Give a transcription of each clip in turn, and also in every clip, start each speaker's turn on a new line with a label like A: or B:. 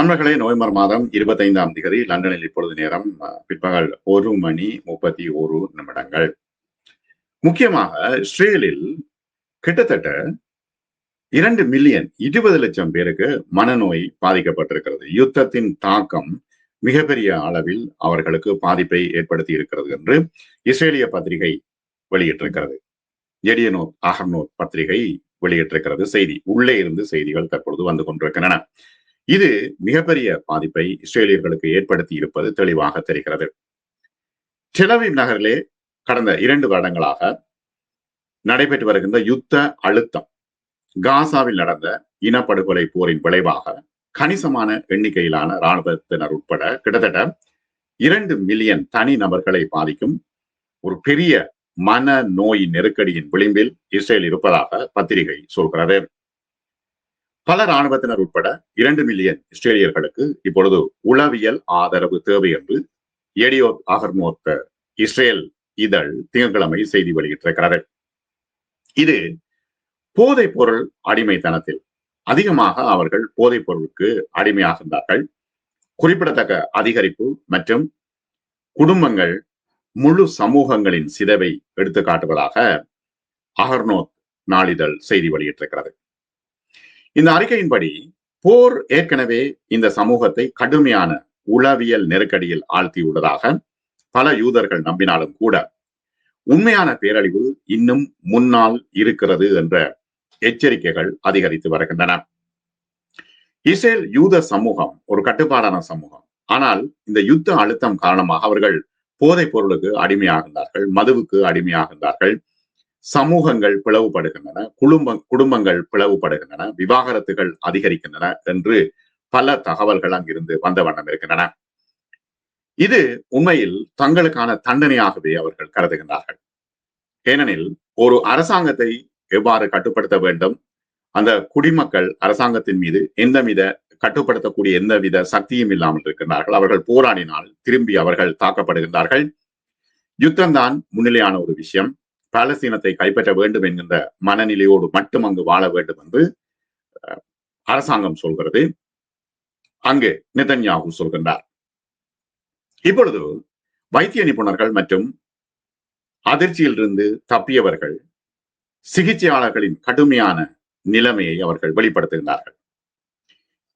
A: நண்பர்களே நவம்பர் மாதம் இருபத்தைந்தாம் தேதி லண்டனில் இப்பொழுது நேரம் பிற்பகல் ஒரு மணி முப்பத்தி ஒரு நிமிடங்கள். முக்கியமாக இஸ்ரேலில் கிட்டத்தட்ட இரண்டு மில்லியன் இருபது லட்சம் பேருக்கு மனநோய் பாதிக்கப்பட்டிருக்கிறது. யுத்தத்தின் தாக்கம் மிகப்பெரிய அளவில் அவர்களுக்கு பாதிப்பை ஏற்படுத்தி இருக்கிறது என்று இஸ்ரேலிய பத்திரிகை வெளியிட்டிருக்கிறது. எடியனோத் அகர்னோத் பத்திரிகை வெளியிட்டிருக்கிறது. செய்தி உள்ளே இருந்து செய்திகள் தற்பொழுது வந்து கொண்டிருக்கின்றன. இது மிகப்பெரிய பாதிப்பை இஸ்ரேலியர்களுக்கு ஏற்படுத்தி இருப்பது தெளிவாக தெரிகிறது. டெலவிவ் நகரிலே கடந்த இரண்டு வருடங்களாக நடைபெற்று வருகின்ற யுத்த அழுத்தம் காசாவில் நடந்த இனப்படுகொலை போரின் விளைவாக கணிசமான எண்ணிக்கையிலான இராணுவத்தினர் உட்பட கிட்டத்தட்ட இரண்டு மில்லியன் தனி நபர்களை பாதிக்கும் ஒரு பெரிய மன நோய் நெருக்கடியின் விளிம்பில் இஸ்ரேல் இருப்பதாக பத்திரிகை சொல்கிறது. பல இராணுவத்தினர் உட்பட இரண்டு மில்லியன் இஸ்ரேலியர்களுக்கு இப்பொழுது உளவியல் ஆதரவு தேவை என்று ஏடியோ ஆகர்மோத்த இஸ்ரேல் இதழ் திங்கட்கிழமை செய்தி வெளியிட்டிருக்கிறது. இது போதைப் பொருள் அடிமைத்தனத்தில் அதிகமாக அவர்கள் போதைப் பொருளுக்கு அடிமையாகின்றார்கள் குறிப்பிடத்தக்க அதிகரிப்பு மற்றும் குடும்பங்கள் முழு சமூகங்களின் சிதைவை எடுத்து காட்டுவதாக அகர்னோத் நாளிதழ் செய்தி வெளியிட்டிருக்கிறது. இந்த அறிக்கையின்படி போர் ஏற்கனவே இந்த சமூகத்தை கடுமையான உளவியல் நெருக்கடியில் ஆழ்த்தியுள்ளதாக பல யூதர்கள் நம்பினாலும் கூட உண்மையான பேரழிவு இன்னும் முன்னால் இருக்கிறது என்ற எச்சரிக்கைகள் அதிகரித்து வருகின்றன. இஸ்ரேல் யூத சமூகம் ஒரு கட்டுப்பாடான சமூகம். ஆனால் இந்த யுத்த அழுத்தம் காரணமாக அவர்கள் போதைப் பொருளுக்கு அடிமையாகின்றார்கள் மதுவுக்கு அடிமையாகின்றார்கள். சமூகங்கள் பிளவுபடுகின்றன குடும்ப குடும்பங்கள் பிளவுபடுகின்றன விவாகரத்துகள் அதிகரிக்கின்றன என்று பல தகவல்கள் அங்கிருந்து வந்த வண்ணம் இருக்கின்றன. இது உண்மையில் தங்களுக்கான தண்டனையாகவே அவர்கள் கருதுகின்றார்கள். ஏனெனில் ஒரு அரசாங்கத்தை எவ்வாறு கட்டுப்படுத்த வேண்டும்? அந்த குடிமக்கள் அரசாங்கத்தின் மீது எந்தவித கட்டுப்படுத்தக்கூடிய எந்தவித சக்தியும் இல்லாமல் இருக்கின்றார்கள். அவர்கள் போராடினால் திரும்பி அவர்கள் தாக்கப்படுகின்றார்கள். யுத்தம்தான் முன்னிலையான ஒரு விஷயம். பாலஸ்தீனத்தை கைப்பற்ற வேண்டும் என்கின்ற மனநிலையோடு மட்டும் அங்கு வாழ வேண்டும் என்று அரசாங்கம் சொல்கிறது. அங்கு நிதன்யாகு சொல்கின்றார். இப்பொழுது வைத்திய நிபுணர்கள் மற்றும் அதிர்ச்சியிலிருந்து தப்பியவர்கள் சிகிச்சையாளர்களின் கடுமையான நிலைமையை அவர்கள் வெளிப்படுத்துகின்றார்கள்.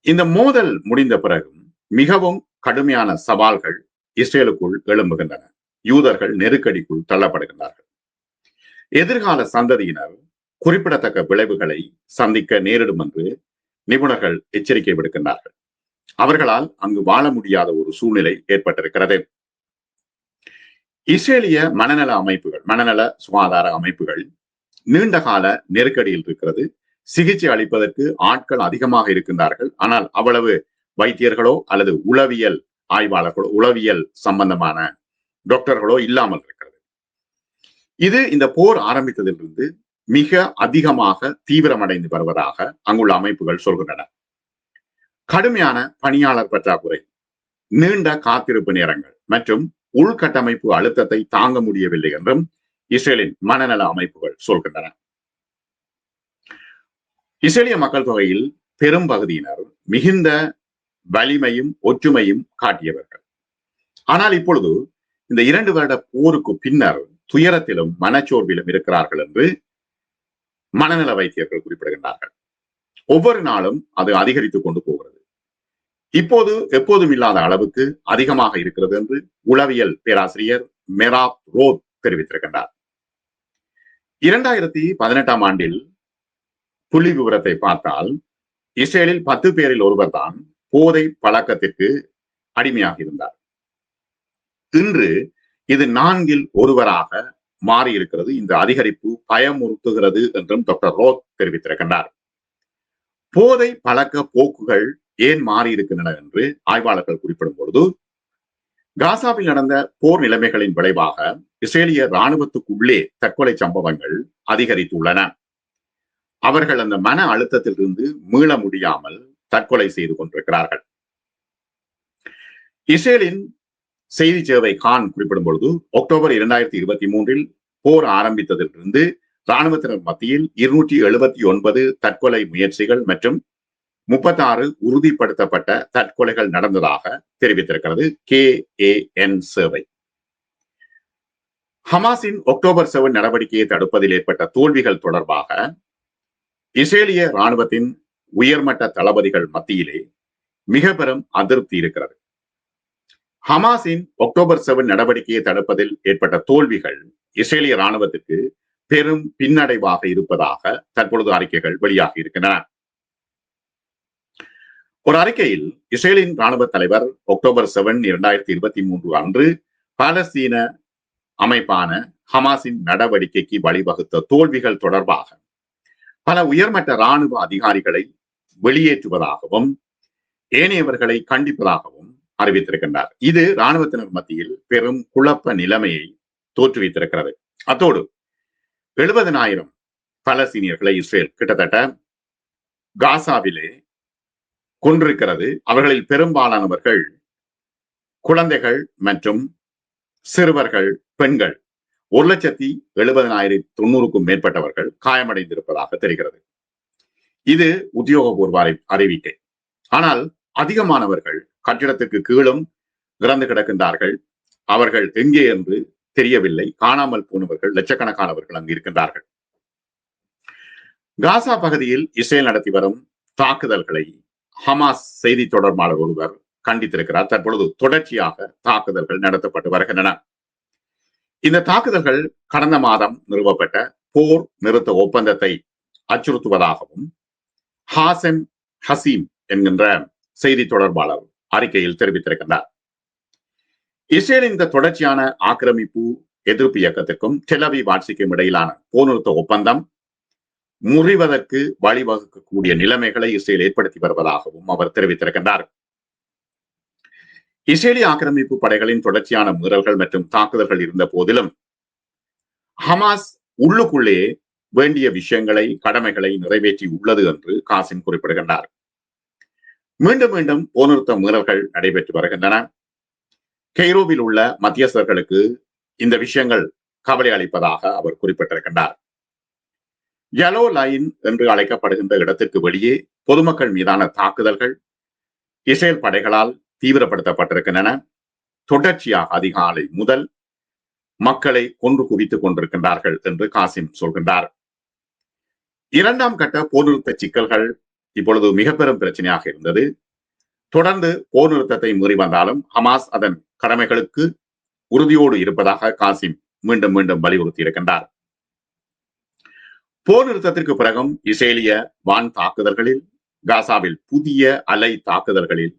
A: இந்த மோதல் முடிந்த பிறகும் மிகவும் கடுமையான சவால்கள் இஸ்ரேலுக்குள் எழும்புகின்றன. யூதர்கள் நெருக்கடிக்குள் தள்ளப்படுகின்றார்கள். எதிர்கால சந்ததியினர் குறிப்பிடத்தக்க விளைவுகளை சந்திக்க நேரிடும் என்று நிபுணர்கள் எச்சரிக்கை விடுக்கின்றார்கள். அவர்களால் அங்கு வாழ முடியாத ஒரு சூழ்நிலை ஏற்பட்டிருக்கிறது. இஸ்ரேலிய மனநல அமைப்புகள் மனநல சுகாதார அமைப்புகள் நீண்ட கால நெருக்கடியில் இருக்கிறது. சிகிச்சை அளிப்பதற்கு ஆட்கள் அதிகமாக இருக்கின்றார்கள். ஆனால் அவ்வளவு வைத்தியர்களோ அல்லது உளவியல் ஆய்வாளர்களோ உளவியல் சம்பந்தமான டாக்டர்களோ இல்லாமல் இது இந்த போர் ஆரம்பித்ததிலிருந்து மிக அதிகமாக தீவிரமடைந்து வருவதாக அங்குள்ள அமைப்புகள் சொல்கின்றன. கடுமையான பணியாளர் பற்றாக்குறை நீண்ட காத்திருப்பு நேரங்கள் மற்றும் உள்கட்டமைப்பு அழுத்தத்தை தாங்க முடியவில்லை என்றும் இஸ்ரேலின் மனநல அமைப்புகள் சொல்கின்றன. இஸ்ரேலிய மக்கள் தொகையில் பெரும் பகுதியினர் மிகுந்த வலிமையும் ஒற்றுமையும் காட்டியவர்கள். ஆனால் இப்பொழுது இந்த இரண்டு வருட போருக்கு பின்னர் துயரத்திலும் மனச்சோர்விலும் இருக்கிறார்கள் என்று மனநல வைத்தியர்கள் குறிப்பிடுகின்றார்கள். ஒவ்வொரு நாளும் அது அதிகரித்துக் கொண்டு போகிறது. இப்போது எப்போதும் இல்லாத அளவுக்கு அதிகமாக இருக்கிறது என்று உளவியல் பேராசிரியர் மெராப் ரோத் தெரிவித்திருக்கின்றார். இரண்டாயிரத்தி பதினெட்டாம் ஆண்டில் புள்ளி விவரத்தை பார்த்தால் இஸ்ரேலில் பத்து பேரில் ஒருவர் தான் போதை பழக்கத்திற்கு அடிமையாக இருந்தார். இன்று இது நான்கில் ஒருவராக மாறி இருக்கிறது இந்த அதிகரிப்பு பயமுறுத்துகிறது என்றும் டாக்டர் ரோத் தெரிவித்திருக்கின்றார். போதை பழக்க போக்குகள் ஏன் மாறி இருக்கின்றன என்று ஆய்வாளர்கள் குறிப்பிடும் பொழுது காசாவில் நடந்த போர் நிலைமைகளின் விளைவாக இஸ்ரேலிய இராணுவத்துக்குள்ளே தற்கொலை சம்பவங்கள் அதிகரித்துள்ளன. அவர்கள் அந்த மன அழுத்தத்திலிருந்து மீள முடியாமல் தற்கொலை செய்து கொண்டிருக்கிறார்கள். இஸ்ரேலின் செய்தி சேவை கான் குறிப்பிடும் பொழுது அக்டோபர் இரண்டாயிரத்தி இருபத்தி மூன்றில் போர் ஆரம்பித்ததிலிருந்து இராணுவத்தினர் மத்தியில் இருநூற்றி எழுபத்தி ஒன்பது தற்கொலை முயற்சிகள் மற்றும் முப்பத்தாறு உறுதிப்படுத்தப்பட்ட தற்கொலைகள் நடந்ததாக தெரிவித்திருக்கிறது கே ஏ என் சேவை. ஹமாஸின் அக்டோபர் செவன் நடவடிக்கையை தடுப்பதில் ஏற்பட்ட தோல்விகள் தொடர்பாக இஸ்ரேலிய ராணுவத்தின் உயர்மட்ட தளபதிகள் மத்தியிலே மிக பெரும் அதிருப்தி இருக்கிறது. ஹமாஸின் அக்டோபர் செவன் நடவடிக்கையை தடுப்பதில் ஏற்பட்ட தோல்விகள் இஸ்ரேலிய ராணுவத்திற்கு பெரும் பின்னடைவாக இருப்பதாக தற்பொழுது அறிக்கைகள் வெளியாகி இருக்கின்றன. ஒரு அறிக்கையில் இஸ்ரேலின் ராணுவ தலைவர் அக்டோபர் செவன் இரண்டாயிரத்தி இருபத்தி மூன்று அன்று பாலஸ்தீன அமைப்பான ஹமாஸின் நடவடிக்கைக்கு வழிவகுத்த தோல்விகள் தொடர்பாக பல உயர்மட்ட ராணுவ அதிகாரிகளை வெளியேற்றுவதாகவும் ஏனையவர்களை கண்டிப்பதாகவும் அறிவித்திருக்கின்றார். இது இராணுவத்தினர் மத்தியில் பெரும் குழப்ப நிலைமையை தோற்றுவித்திருக்கிறது. அத்தோடு எழுபதனாயிரம் பலஸ்தீனியர்களை இஸ்ரேல் கிட்டத்தட்ட காசாவிலே கொன்றிருக்கிறது. அவர்களில் பெரும்பாலானவர்கள் குழந்தைகள் மற்றும் சிறுவர்கள் பெண்கள். ஒரு லட்சத்தி எழுபதனாயிரத்தி தொண்ணூறுக்கும் மேற்பட்டவர்கள் காயமடைந்திருப்பதாக தெரிகிறது. இது உத்தியோகபூர்வ அறிவிக்கை. ஆனால் அதிகமானவர்கள் கட்டிடத்துக்கு கீழும் இறந்து கிடக்கின்றார்கள். அவர்கள் எங்கே என்று தெரியவில்லை. காணாமல் போனவர்கள் லட்சக்கணக்கானவர்கள் அங்கு இருக்கின்றார்கள். காசா பகுதியில் இஸ்ரேல் நடத்தி வரும் தாக்குதல்களை ஹமாஸ் செய்தி தொடர்பாளர் ஒருவர் கண்டித்திருக்கிறார். தற்பொழுது தொடர்ச்சியாக தாக்குதல்கள் நடத்தப்பட்டு வருகின்றன. இந்த தாக்குதல்கள் கடந்த மாதம் நிறுவப்பட்ட போர் நிறுத்த ஒப்பந்தத்தை அச்சுறுத்துவதாகவும் ஹாசன் ஹசீம் என்கின்ற செய்தி தொடர்பாளர் அறிக்கையில் தெரிவித்திருக்கின்றார். இஸ்ரேலின் இந்த தொடர்ச்சியான ஆக்கிரமிப்பு எதிர்ப்பு இயக்கத்திற்கும் டெலவி வாட்சிக்கும் இடையிலான போர்நிறுத்த ஒப்பந்தம் முறிவதற்கு வழிவகுக்கக்கூடிய நிலைமைகளை இஸ்ரேல் ஏற்படுத்தி வருவதாகவும் அவர் தெரிவித்திருக்கின்றார். இஸ்ரேலிய ஆக்கிரமிப்பு படைகளின் தொடர்ச்சியான மீறல்கள் மற்றும் தாக்குதல்கள் இருந்த போதிலும் ஹமாஸ் உள்ளுக்குள்ளே வேண்டிய விஷயங்களை கடமைகளை நிறைவேற்றி உள்ளது என்று காசிம் குறிப்பிடுகின்றார். மீண்டும் மீண்டும் போர்நிறுத்த மீறல்கள் நடைபெற்று வருகின்றன. கெய்ரோவில் உள்ள மத்தியஸ்தர்களுக்கு இந்த விஷயங்கள் கவலை அளிப்பதாக அவர் குறிப்பிட்டிருக்கின்றார். யலோ லைன் என்று அழைக்கப்படுகின்ற இடத்திற்கு வெளியே பொதுமக்கள் மீதான தாக்குதல்கள் இஸ்ரேல் படைகளால் தீவிரப்படுத்தப்பட்டிருக்கின்றன. தொடர்ச்சியாக அதிகாலை முதல் மக்களை கொன்று குவித்துக் கொண்டிருக்கின்றார்கள் என்று காசிம் சொல்கின்றார். இரண்டாம் கட்ட போர்நிறுத்த சிக்கல்கள் இப்பொழுது மிக பெரும் பிரச்சனையாக இருந்தது. தொடர்ந்து போர் நிறுத்தத்தை மீறி வந்தாலும் ஹமாஸ் அதன் கடமைகளுக்கு உறுதியோடு இருப்பதாக காசிம் மீண்டும் மீண்டும் வலியுறுத்தி இருக்கின்றார். போர் நிறுத்தத்திற்கு பிறகும் இஸ்ரேலிய வான் தாக்குதல்களில் காசாவில் புதிய அலை தாக்குதல்களில்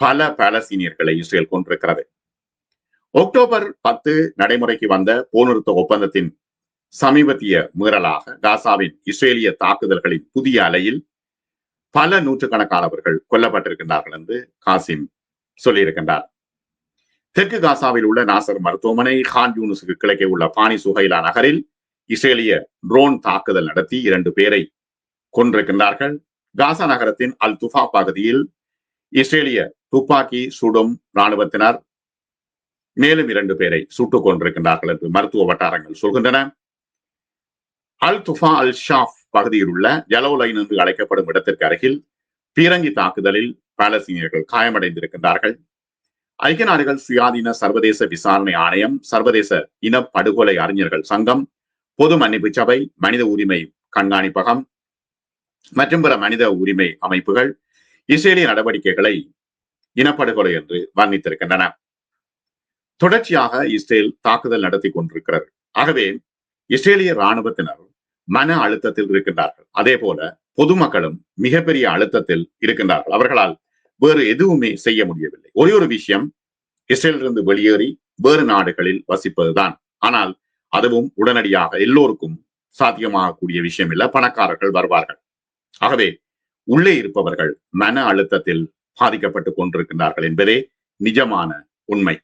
A: பல பாலஸ்தீனியர்களை இஸ்ரேல் கொண்டிருக்கிறது அக்டோபர் பத்து நடைமுறைக்கு வந்த போர் நிறுத்த ஒப்பந்தத்தின் சமீபத்திய மீறலாக காசாவின் இஸ்ரேலிய தாக்குதல்களின் புதிய அலையில் பல நூற்றுக்கணக்கானவர்கள் கொல்லப்பட்டிருக்கின்றார்கள் என்று காசிம் சொல்லியிருக்கின்றார். தெற்கு காசாவில் உள்ள நாசர் மருத்துவமனை ஹான் யூனுஸுக்கு கிழக்கே உள்ள பானி சுகைலா நகரில் இஸ்ரேலிய ட்ரோன் தாக்குதல் நடத்தி இரண்டு பேரை கொன்றிருக்கின்றார்கள். காசா நகரத்தின் அல் துஃபா பகுதியில் இஸ்ரேலிய துப்பாக்கி சுடும் இராணுவத்தினர் மேலும் இரண்டு பேரை சுட்டுக் கொண்டிருக்கின்றார்கள் என்று மருத்துவ வட்டாரங்கள் சொல்கின்றன. அல் துஃபா அல் ஷாஃப் பகுதியில் உள்ள ஜலோ லைன் என்று அழைக்கப்படும் இடத்திற்கு அருகில் பீரங்கி தாக்குதலில் பாலஸ்தீனியர்கள் காயமடைந்திருக்கின்றார்கள். ஐக்கிய நாடுகள் சுயாதீன சர்வதேச விசாரணை ஆணையம் சர்வதேச இன படுகொலை அறிஞர்கள் சங்கம் பொது மன்னிப்பு சபை மனித உரிமை கண்காணிப்பகம் மற்றும் பிற மனித உரிமை அமைப்புகள் இஸ்ரேலிய நடவடிக்கைகளை இனப்படுகொலை என்று வர்ணித்திருக்கின்றன. தொடர்ச்சியாக இஸ்ரேல் தாக்குதல் நடத்தி கொண்டிருக்கிறது. ஆகவே இஸ்ரேலிய இராணுவத்தினர் மன அழுத்தத்தில் இருக்கின்றார்கள். அதே போல பொதுமக்களும் மிகப்பெரிய அழுத்தத்தில் இருக்கின்றார்கள். அவர்களால் வேறு எதுவுமே செய்ய முடியவில்லை. ஒரே ஒரு விஷயம் இஸ்ரேலிருந்து வெளியேறி வேறு நாடுகளில் வசிப்பதுதான். ஆனால் அதுவும் உடனடியாக எல்லோருக்கும் சாத்தியமாகக்கூடிய விஷயம் இல்ல. பணக்காரர்கள் வருவார்கள். ஆகவே உள்ளே இருப்பவர்கள் மன அழுத்தத்தில் பாதிக்கப்பட்டு கொண்டிருக்கின்றார்கள் என்பதே நிஜமான உண்மை.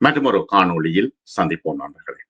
A: மற்றொரு காணொளியில் சந்திப்போம் நண்பர்களே.